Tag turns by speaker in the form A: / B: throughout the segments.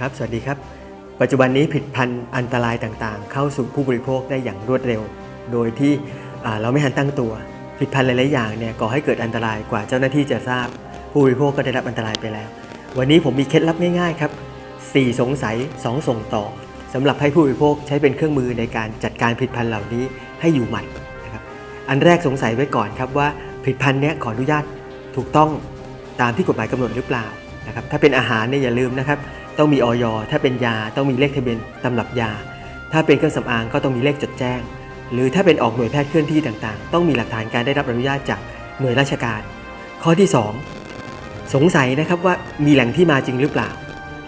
A: ครับ สวัสดีครับ ปัจจุบันนี้ผลิตภัณฑ์อันตรายต่างๆ เข้าสู่ผู้บริโภคได้อย่างรวดเร็ว โดยที่เราไม่ทันตั้งตัวผลิตภัณฑ์หลายๆอย่างเนี่ยก่อให้เกิดอันตรายกว่าเจ้าหน้าที่จะทราบ ผู้บริโภคก็ได้รับอันตรายไปแล้ว วันนี้ผมมีเคล็ดลับง่ายๆครับ 4 สงสัย 2 ส่งต่อสำหรับให้ผู้บริโภคใช้เป็นเครื่องมือในการจัดการผลิตภัณฑ์เหล่านี้ให้อยู่หมัดนะครับอันแรกสงสัยไว้ก่อนครับว่าผลิตภัณฑ์เนี้ยขออนุญาตถูกต้องตามที่กฎหมายกำหนดหรือเปล่านะครับถ้าเป็นอาหารเนี่ยอย่าลืมนะครับ ต้องมีออยถ้าเป็นยาต้องมีเลขทะเบียนตำรับยา ถ้าเป็นเครื่องสำอางก็ต้องมีเลขจดแจ้ง หรือถ้าเป็นออกหน่วยแพทย์เคลื่อนที่ต่างๆ ต้องมีหลักฐานการได้รับอนุญาตจากหน่วยราชการ ข้อที่ 2 สงสัยนะครับว่ามีแหล่งที่มาจริงหรือเปล่า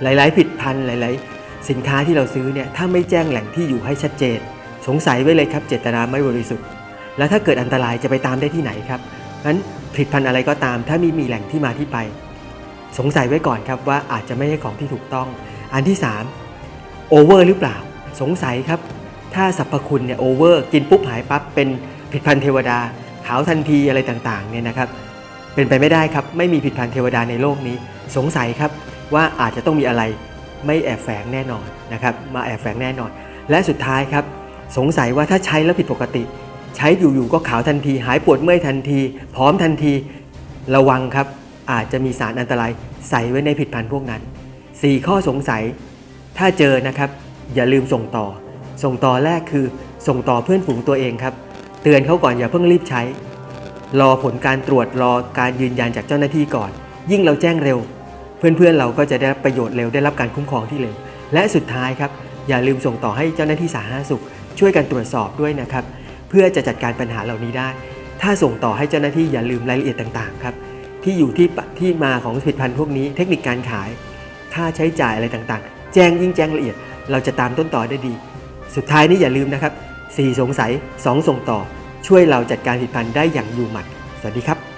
A: หลายๆผลิตภัณฑ์หลาย ๆ สินค้าที่เราซื้อเนี่ยถ้าไม่แจ้งแหล่งที่อยู่ให้ชัดเจน สงสัยไว้เลยครับเจตนาไม่บริสุทธิ์ แล้วถ้าเกิดอันตรายจะไปตามได้ที่ไหนครับนั้นผลิตภัณฑ์อะไรก็ตาม ถ้ามีมีแหล่งที่มาที่ไป สงสัยไว้ก่อนครับว่าอาจจะไม่ใช่ของที่ถูกต้อง อันที่3โอเวอร์หรือเปล่า สงสัยครับ ถ้าสรรพคุณเนี่ยโอเวอร์กินปุ๊บหายปั๊บเป็นผลิตภัณฑ์เทวดา ขาวทันทีอะไรต่างๆเนี่ยนะครับ เป็นไปไม่ได้ครับ ไม่มีผลิตภัณฑ์เทวดาในโลกนี้ สงสัยครับว่าอาจจะต้องมีอะไรไม่แอบแฝงแน่นอนนะครับ มาแอบแฝงแน่นอน และสุดท้ายครับ สงสัยว่าถ้าใช้แล้วผิดปกติ ใช้อยู่ๆก็ขาวทันที หายปวดเมื่อยทันที พร้อมทันที ระวังครับ อาจจะมีสารอันตรายใส่ไว้ในผลิตภัณฑ์พวกนั้น 4 ข้อสงสัย ถ้าเจอนะครับ อย่าลืมส่งต่อ ส่งต่อแรกคือ ส่งต่อเพื่อนฝูงตัวเองครับ เตือนเขาก่อนอย่าเพิ่งรีบใช้ รอผลการตรวจรอการยืนยันจากเจ้าหน้าที่ก่อน ยิ่งเราแจ้งเร็ว เพื่อนๆเราก็จะได้รับประโยชน์เร็วได้รับการคุ้มครองที่เร็ว และสุดท้ายครับอย่าลืมส่งต่อให้เจ้าหน้าที่สาธารณสุข ช่วยกันตรวจสอบด้วยนะครับ เพื่อจะจัดการปัญหาเหล่านี้ได้ ถ้าส่งต่อให้เจ้าหน้าที่อย่าลืมรายละเอียดต่างๆครับ ที่อยู่ที่ที่มาของผลิตภัณฑ์พวกนี้ เทคนิคการขาย ค่าใช้จ่ายอะไรต่างๆ แจ้งยิ่งแจ้งละเอียด เราจะตามต้นต่อได้ดี สุดท้ายนี้อย่าลืมนะครับ 4 สงสัย 2 ส่งต่อ ช่วยเราจัดการผลิตภัณฑ์ได้อย่างอยู่หมัด สวัสดีครับ